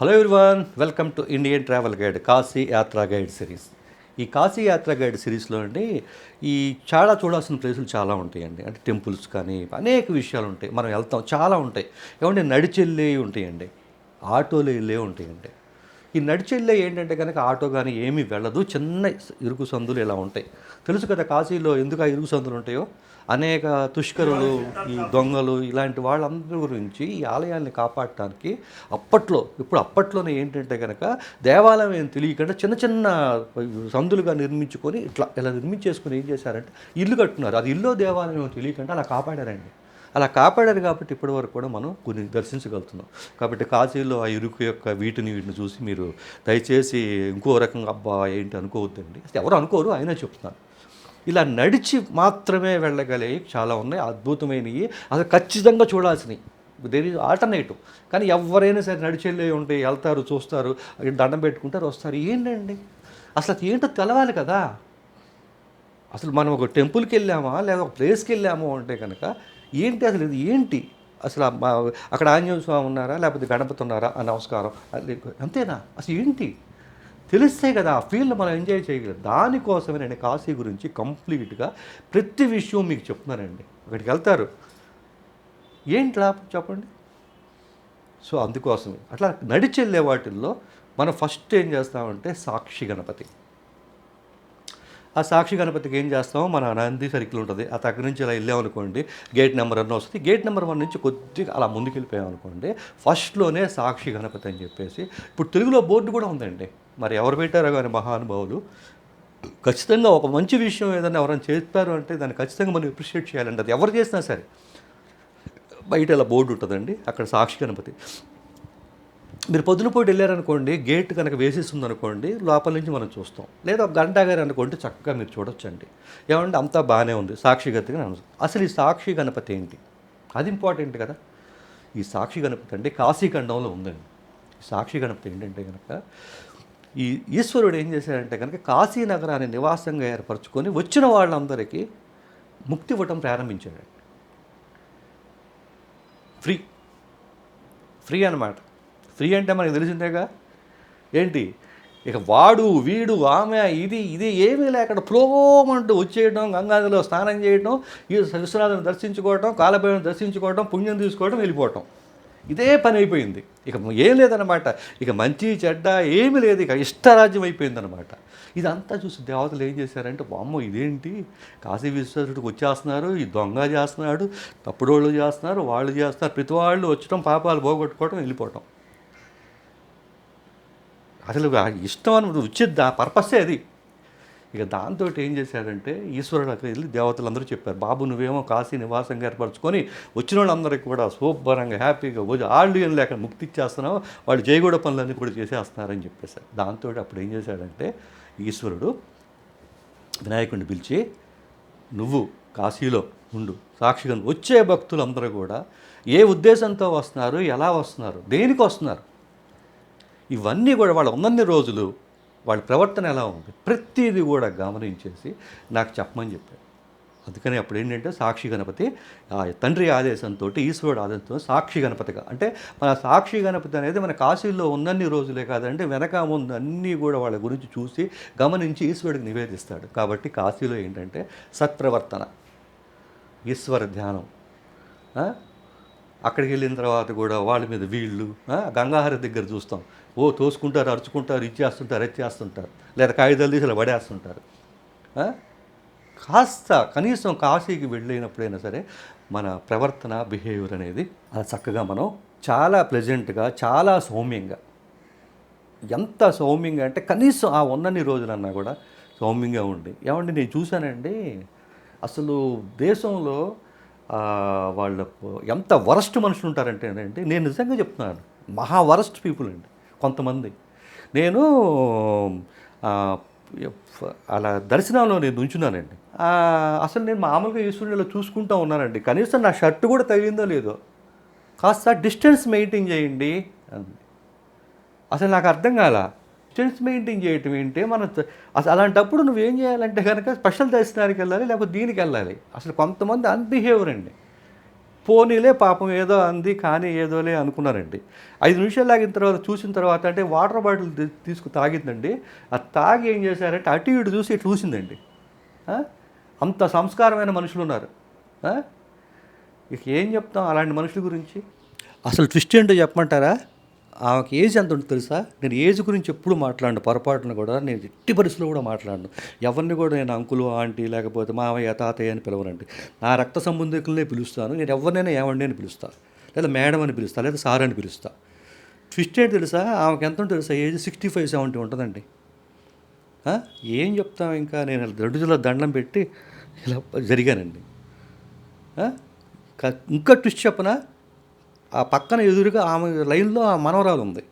Hello everyone welcome to Indian travel guide Kashi yatra guide series ఈ Kashi యాత్రా guide సిరీస్లో అండి ఈ చాలా చూడాల్సిన ప్లేసులు చాలా ఉంటాయండి. అంటే టెంపుల్స్ కానీ అనేక విషయాలు ఉంటాయి. మనం వెళ్తాం చాలా ఉంటాయి. ఏమంటే నడిచెళ్ళే ఉంటాయండి. ఆటోలు వెళ్ళే ఉంటాయండి. ఈ నడిచెళ్ళే ఏంటంటే కనుక ఆటో కానీ ఏమీ వెళ్ళదు. చిన్న ఇరుకు సందులు ఇలా ఉంటాయి. తెలుసు కదా కాశీలో ఎందుకు ఆ ఇరుకు సందులు ఉంటాయో? అనేక తుష్కరులు ఈ దొంగలు ఇలాంటి వాళ్ళందరి గురించి ఈ ఆలయాల్ని కాపాడటానికి అప్పట్లో ఇప్పుడు అప్పట్లోనే ఏంటంటే కనుక దేవాలయం ఏం తెలియకుండా చిన్న చిన్న సందులుగా నిర్మించుకొని ఇట్లా ఇలా నిర్మించేసుకొని ఏం చేశారంటే ఇల్లు కట్టున్నారు అది ఇల్లు దేవాలయం తెలియకుండా అలా కాపాడారండి. అలా కాపాడారు కాబట్టి ఇప్పటి వరకు కూడా మనం కొన్ని దర్శించగలుగుతున్నాం. కాబట్టి కాశీలో ఆ ఇరుకు యొక్క వీటిని వీటిని చూసి మీరు దయచేసి ఇంకో రకంగా అబ్బా ఏంటి అనుకోవద్దండి? అసలు ఎవరు అనుకోరు అయినా చెప్తున్నాను ఇలా నడిచి మాత్రమే వెళ్ళగలిగి చాలా ఉన్నాయి అద్భుతమైనవి అసలు ఖచ్చితంగా చూడాల్సినవి దేర్ ఈజ్ ఆల్టర్నేటివ్ కానీ ఎవరైనా సరే నడిచెళ్ళే ఉంటే వెళ్తారు చూస్తారు దండం పెట్టుకుంటారు వస్తారు. ఏంటండి? అసలు అది ఏంటో తెలవాలి కదా. అసలు మనం ఒక టెంపుల్కి వెళ్ళామా లేదా ఒక ప్లేస్కి వెళ్ళామో అంటే కనుక ఏంటి అసలు ఇది? ఏంటి? అసలు మా- అక్కడ ఆంజనేయ స్వామి ఉన్నారా? లేకపోతే గణపతి ఉన్నారా? ఆ నమస్కారం. అంతేనా? అసలు ఏంటి? తెలిస్తే కదా ఆ ఫీల్డ్ మనం ఎంజాయ్ చేయగలం. దానికోసమే నేను కాశీ గురించి కంప్లీట్గా ప్రతి విషయం మీకు చెప్తున్నానండి. అక్కడికి వెళ్తారు. ఏంటి లాభం చెప్పండి? సో అందుకోసమే. అట్లా నడిచెళ్ళే వాటిల్లో మనం ఫస్ట్ ఏం చేస్తామంటే సాక్షి గణపతి. ఆ సాక్షి గణపతికి ఏం చేస్తామో మన నంది సర్కిల్ ఉంటుంది. ఆ దగ్గర నుంచి ఇలా వెళ్ళామనుకోండి గేట్ నెంబర్ వన్ వస్తుంది. గేట్ నెంబర్ వన్ నుంచి కొద్దిగా అలా ముందుకు అనుకోండి ఫస్ట్లోనే సాక్షి గణపతి అని చెప్పేసి ఇప్పుడు తెలుగులో బోర్డు కూడా ఉందండి. మరి ఎవరు పెట్టారో కానీ మహానుభావులు. ఖచ్చితంగా ఒక మంచి విషయం ఏదైనా ఎవరైనా చెప్పారు అంటే దాన్ని ఖచ్చితంగా మనం అప్రిషియేట్ చేయాలండి. అది ఎవరు చేసినా సరే. బయట ఇలా బోర్డు ఉంటుందండి అక్కడ సాక్షి గణపతి. మీరు పొద్దున పూట వెళ్ళారనుకోండి గేట్ కనుక వేసేసి ఉందనుకోండి లోపల నుంచి మనం చూస్తాం. లేదా ఒక గంట గారు అనుకోండి చక్కగా మీరు చూడొచ్చండి. ఏమంటే అంతా బాగానే ఉంది. సాక్షిగతిగా అసలు ఈ సాక్షి గణపతి ఏంటి? అది ఇంపార్టెంట్ కదా. ఈ సాక్షి గణపతి అంటే కాశీఖండంలో ఉందండి. ఈ సాక్షి గణపతి ఏంటంటే కనుక ఈ ఈశ్వరుడు ఏం చేశాడంటే కనుక కాశీ నగరాన్ని నివాసంగా ఏర్పరచుకొని వచ్చిన వాళ్ళందరికీ ముక్తి ఇవ్వటం ప్రారంభించాడు ఫ్రీ. ఫ్రీ అన్నమాట. ఫ్రీ అంటే మనకు తెలిసిందేగా? ఏంటి? ఇక వాడు వీడు ఆమె ఇది ఇది ఏమీ లేకుండా ప్లోమంటూ వచ్చేయడం గంగానదిలో స్నానం చేయడం ఈ విశ్వనాథుని దర్శించుకోవడం కాలభైరవం దర్శించుకోవడం పుణ్యం తీసుకోవడం వెళ్ళిపోవటం. ఇదే పని అయిపోయింది. ఇక ఏం లేదనమాట ఇక మంచి చెడ్డ ఏమీ లేదు. ఇక ఇష్టరాజ్యం అయిపోయిందనమాట ఇదంతా చూసి దేవతలు ఏం చేశారంటే బామ్మో ఇదేంటి? కాశీ విశ్వేశ్వరుడికి వచ్చేస్తున్నారు ఈ దొంగ చేస్తున్నాడు తప్పుడోళ్ళు చేస్తున్నారు వాళ్ళు చేస్తున్నారు ప్రతి వాళ్ళు వచ్చటం పాపాలు పోగొట్టుకోవడం వెళ్ళిపోవటం. అసలు ఇష్టం అని వచ్చేది ఆ పర్పస్సే అది. ఇక దాంతో ఏం చేశాడంటే ఈశ్వరుడు అక్కడ వెళ్ళి దేవతలందరూ చెప్పారు బాబు నువ్వేమో కాశీ నివాసంగా ఏర్పరచుకొని వచ్చిన వాళ్ళందరికీ కూడా శుభ్రంగా హ్యాపీగా పోయి వాళ్ళు ఏం లేక ముక్తి ఇచ్చేస్తున్నావు వాళ్ళు చేయకూడ పనులన్నీ కూడా చేసేస్తున్నారని చెప్పేశారు. దాంతో అప్పుడు ఏం చేశాడంటే ఈశ్వరుడు వినాయకుడిని పిలిచి నువ్వు కాశీలో ఉండు సాక్షిగా వచ్చే భక్తులందరూ కూడా ఏ ఉద్దేశంతో వస్తున్నారు ఎలా వస్తున్నారు దేనికి వస్తున్నారు? ఇవన్నీ కూడా వాళ్ళు ఉన్నన్ని రోజులు వాళ్ళ ప్రవర్తన ఎలా ఉంది? ప్రతిదీ కూడా గమనించేసి నాకు చెప్పమని చెప్పారు అందుకని అప్పుడు ఏంటంటే సాక్షి గణపతి ఆ తండ్రి ఆదేశంతో ఈశ్వరుడు ఆదేశంతో సాక్షి గణపతిగా. అంటే మన సాక్షి గణపతి అనేది మన కాశీలో ఉన్నన్ని రోజులే కాదంటే వెనక ముందు అన్నీ కూడా వాళ్ళ గురించి చూసి గమనించి ఈశ్వరుడికి నివేదిస్తాడు. కాబట్టి కాశీలో ఏంటంటే సత్ప్రవర్తన ఈశ్వర ధ్యానం అక్కడికి వెళ్ళిన తర్వాత కూడా వాళ్ళ మీద వీళ్ళు ఆ, గంగాహార దగ్గర చూస్తాం. ఓ తోసుకుంటారు అరుచుకుంటారు ఇచ్చేస్తుంటారు ఎత్తేస్తుంటారు. లేదా కాగితాలు తీసి ఇలా పడేస్తుంటారు. కాస్త కనీసం కాశీకి వెళ్ళినప్పుడైనా సరే మన ప్రవర్తన బిహేవియర్ అనేది అది చక్కగా మనం చాలా ప్లెజెంట్గా చాలా సౌమ్యంగా ఎంత సౌమ్యంగా అంటే కనీసం ఆ ఉన్నన్ని రోజులన్నా కూడా సౌమ్యంగా ఉండి. ఏమండి నేను చూశానండి అసలు దేశంలో వాళ్ళ ఎంత వరస్ట్ మనుషులు ఉంటారంటే అంటే నేను నిజంగా చెప్తున్నాను మహా వరస్ట్ పీపుల్ అండి కొంతమంది. నేను అలా దర్శనంలో నేను ఉంచున్నానండి. అసలు నేను మామూలుగా ఈశ్వరుని చూసుకుంటూ ఉన్నానండి కనీసం నా షర్ట్ కూడా తగిలిందో లేదో కాస్త డిస్టెన్స్ మెయింటైన్ చేయండి అంది. అసలు నాకు అర్థం కాల డిస్టెన్స్ మెయింటైన్ చేయటం ఏంటి? మనం అసలు అలాంటప్పుడు నువ్వేం చేయాలంటే కనుక స్పెషల్ దర్శనానికి వెళ్ళాలి లేకపోతే దీనికి వెళ్ళాలి. అసలు కొంతమంది అన్బిహేవియర్ అండి. పోనీలే పాపం ఏదో అంది కానీ ఏదోలే అనుకున్నారండి. ఐదు నిమిషాలు లాగిన తర్వాత చూసిన తర్వాత అంటే వాటర్ బాటిల్ తీసుకు తాగిందండి. ఆ తాగి ఏం చేశారంటే అటు ఇటు చూసి ఇటు చూసిందండి. అంత సంస్కారమైన మనుషులు ఉన్నారు. ఇక ఏం చెప్తాం అలాంటి మనుషుల గురించి? అసలు ట్విస్ట్ ఏంటో చెప్పమంటారా? ఆమెకి ఏజ్ ఎంత ఉంటుంది తెలుసా? నేను ఏజ్ గురించి ఎప్పుడు మాట్లాడను పొరపాటున కూడా నేను ఎట్టి పరిస్థితుల్లో కూడా మాట్లాడను. ఎవరిని కూడా నేను అంకులు ఆంటీ లేకపోతే మామయ్య తాతయ్య అని పిలవనండి. నా రక్త సంబంధికులనే పిలుస్తాను నేను ఎవరినైనా ఏమండి అని పిలుస్తాను లేదా మేడం అని పిలుస్తా లేదా సార్ అని పిలుస్తా. ట్విస్ట్ ఏంటి తెలుసా? ఆమెకి ఎంత ఉంటుంది తెలుసా? ఏజ్ సిక్స్టీ ఫైవ్ సెవెంటీ ఉంటుందండి. ఏం చెప్తాం ఇంకా? నేను రెండు జిల్లా దండం పెట్టి ఇలా జరిగానండి. ఇంకా ట్విస్ట్ చెప్పనా? ఆ పక్కన ఎదురుగా ఆమె లైన్లో ఆ మనవరాలు ఉంది.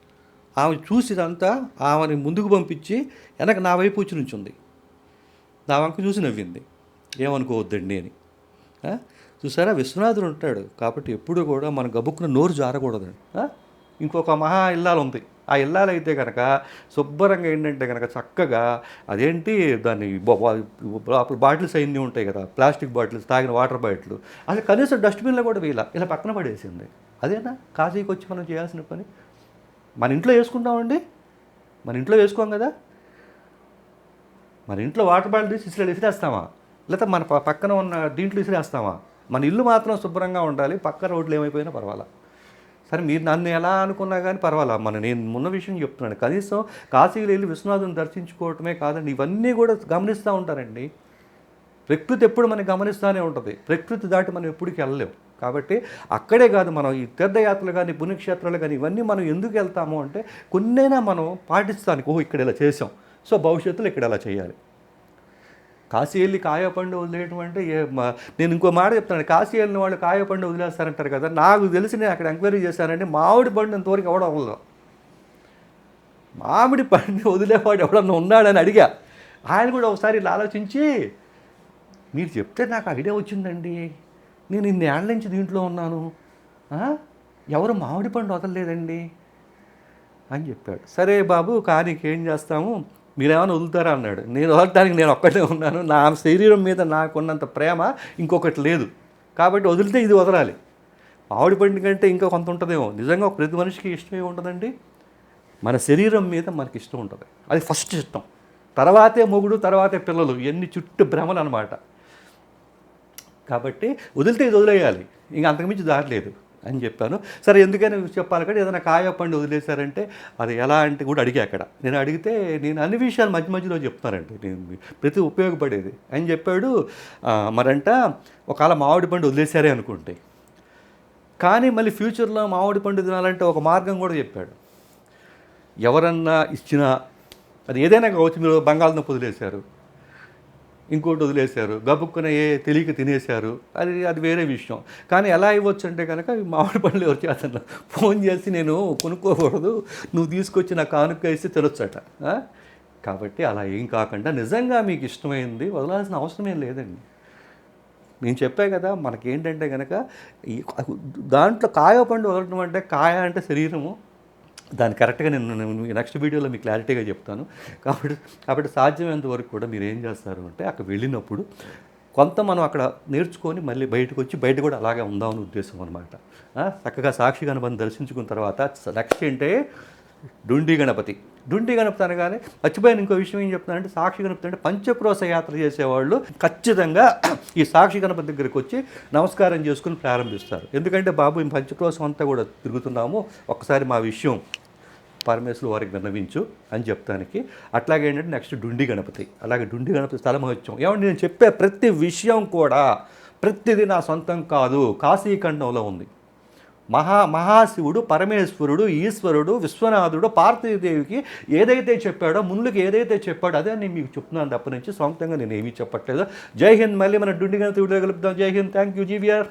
ఆమె చూసి ఇదంతా ఆమెని ముందుకు పంపించి వెనక నా వైపు వచ్చి నుంచుంది. నా వంక చూసి నవ్వింది. ఏమనుకోవద్దండి అని. చూసారా? విశ్వనాథుడు ఉంటాడు. కాబట్టి ఎప్పుడు కూడా మన గబుక్కున నోరు జారకూడదండి ఇంకొక మహా ఇల్లాలు ఉంది ఆ ఇల్లాలు అయితే కనుక శుభ్రంగా ఏంటంటే కనుక చక్కగా అదేంటి దాన్ని అప్పుడు బాటిల్స్ అన్నీ ఉంటాయి కదా ప్లాస్టిక్ బాటిల్స్ తాగిన వాటర్ బాటిల్ అసలు కనీసం డస్ట్బిన్లో కూడా వేయాల ఇలా పక్కన పడేసింది. అదేనా? కాశీకి వచ్చి మనం చేయాల్సిన పని? మన ఇంట్లో వేసుకుంటామండి? మన ఇంట్లో వేసుకోం కదా? మన ఇంట్లో వాటర్ బాటిల్ తీసి ఇసులు విసిరేస్తామా లేకపోతే మన పక్కన ఉన్న దీంట్లో విసిరేస్తామా మన ఇల్లు మాత్రం శుభ్రంగా ఉండాలి పక్క రోడ్లు ఏమైపోయినా పర్వాలా. సరే మీరు నన్ను ఎలా అనుకున్నా కానీ పర్వాలా? మన నేను ఉన్న విషయం చెప్తున్నాను. కనీసం కాశీకి వెళ్ళి విశ్వనాథుని దర్శించుకోవటమే కాదండి ఇవన్నీ కూడా గమనిస్తూ ఉంటారండి. ప్రకృతి ఎప్పుడు మనకి గమనిస్తూనే ఉంటుంది. ప్రకృతి దాటి మనం ఎప్పటికి వెళ్ళలేము కాబట్టి అక్కడే కాదు మనం ఈ తీర్థయాత్రలు కానీ పుణ్యక్షేత్రాలు కానీ ఇవన్నీ మనం ఎందుకు వెళ్తాము అంటే కొన్నైనా మనం పాటిస్తానికి ఓహో ఇక్కడ ఇలా చేసాం సో భవిష్యత్తులో ఇక్కడ ఇలా చేయాలి. కాశీ వెళ్ళి కాయపండు వదిలేయటం అంటే ఏ నేను ఇంకో మాట చెప్తాను. కాశీ వెళ్ళిన వాళ్ళు కాయపండు వదిలేస్తారంటారు కదా నాకు తెలిసి నేను అక్కడ ఎంక్వైరీ చేశానంటే మామిడి పండు ఇంతవరకు ఎవడం అవ్వదు మామిడి పండు వదిలేవాడు ఎవడన్నా ఉన్నాడని అడిగా. ఆయన కూడా ఒకసారి ఇలా ఆలోచించి మీరు చెప్తే నాకు ఐడియా వచ్చిందండి. నేను ఇన్ని ఏళ్ళ నుంచి దీంట్లో ఉన్నాను. ఎవరు మామిడి పండు వదలలేదండి అని చెప్పాడు. సరే బాబు కానీ ఏం చేస్తాము? మీరేమైనా వదులుతారా అన్నాడు. నేను వదలటానికి నేను ఒక్కటే ఉన్నాను. నా శరీరం మీద నాకున్నంత ప్రేమ ఇంకొకటి లేదు. కాబట్టి వదిలితే ఇది వదలాలి. మామిడి పండు కంటే ఇంకా కొంత ఉంటుందేమో. నిజంగా ప్రతి మనిషికి ఇష్టం ఉంటుందండి మన శరీరం మీద మనకి ఇష్టం ఉంటుంది. అది ఫస్ట్ ఇష్టం. తర్వాతే మొగుడు తర్వాతే పిల్లలు. ఎన్ని చుట్టూ భ్రమలు అనమాట కాబట్టి వదిలితే ఇది వదిలేయాలి. ఇంకా అంతకుమించి దారి లేదు. అని చెప్పాను. సరే ఎందుకని చెప్పాలి కానీ ఏదైనా కాయపండి వదిలేశారంటే అది ఎలా అంటే కూడా అడిగా అక్కడ. నేను అడిగితే నేను అన్ని విషయాలు మధ్య మధ్యలో చెప్తానండి. నేను ప్రతి ఉపయోగపడేది అని చెప్పాడు. మరంట ఒకవేళ మామిడి పండు వదిలేశారే అనుకుంటే కానీ మళ్ళీ ఫ్యూచర్లో మామిడి పండు తినాలంటే ఒక మార్గం కూడా చెప్పాడు. ఎవరన్నా ఇచ్చినా అది ఏదైనా కావచ్చు మీరు బంగాళదుంప వదిలేశారు. ఇంకోటి వదిలేశారు. గబుక్కున ఏ తెలియక తినేశారు. అది అది వేరే విషయం. కానీ ఎలా ఇవ్వచ్చు అంటే కనుక మామిడి పండ్లు ఎవరు చేస్తున్నా ఫోన్ చేసి నేను కొనుక్కోకూడదు. నువ్వు తీసుకొచ్చి నా కానుక వేసి తినొచ్చట. కాబట్టి అలా ఏం కాకుండా నిజంగా మీకు ఇష్టమైంది వదలాల్సిన అవసరం ఏం లేదండి. నేను చెప్పా కదా మనకేంటంటే కనుక ఈ దాంట్లో కాయ పండు వదలటం అంటే కాయ అంటే శరీరము. దాన్ని కరెక్ట్గా నేను నెక్స్ట్ వీడియోలో మీకు క్లారిటీగా చెప్తాను. కాబట్టి కాబట్టి సాధ్యమైనంత వరకు కూడా మీరు ఏం చేస్తారు అంటే అక్కడ వెళ్ళినప్పుడు కొంత మనం అక్కడ నేర్చుకొని మళ్ళీ బయటకు వచ్చి బయట కూడా అలాగే ఉందామని ఉద్దేశం అనమాట చక్కగా సాక్షి గణపతిని దర్శించుకున్న తర్వాత నెక్స్ట్ ఏంటే డుండి గణపతి. డుండి గణపతి అనగానే మర్చిపోయిన ఇంకో విషయం ఏం చెప్తానంటే సాక్షి గణపతి అంటే పంచక్రోశ యాత్ర చేసేవాళ్ళు ఖచ్చితంగా ఈ సాక్షి గణపతి దగ్గరికి వచ్చి నమస్కారం చేసుకుని ప్రారంభిస్తారు. ఎందుకంటే బాబు ఈ పంచక్రోశం అంతా కూడా తిరుగుతున్నాము. ఒక్కసారి మా విషయం పరమేశ్వరు వారికి విన్నవించు అని చెప్తానికి. అట్లాగే ఏంటంటే నెక్స్ట్ డుండి గణపతి. అలాగే డుండి గణపతి స్థల మహోత్సవం. ఏమంటే నేను చెప్పే ప్రతి విషయం కూడా ప్రతిదీ నా సొంతం కాదు. కాశీఖండంలో ఉంది. మహా మహాశివుడు పరమేశ్వరుడు ఈశ్వరుడు విశ్వనాథుడు పార్వతీదేవికి ఏదైతే చెప్పాడో ముందుకు ఏదైతే చెప్పాడో అదే నేను మీకు చెప్తున్నాను తప్ప నుంచి సొంతంగా నేను ఏమీ చెప్పట్లేదు. జై హింద్. మళ్ళీ మన డుండి గణపతి వీడియో కలుపుతాం జై హింద్. Thank you GVR.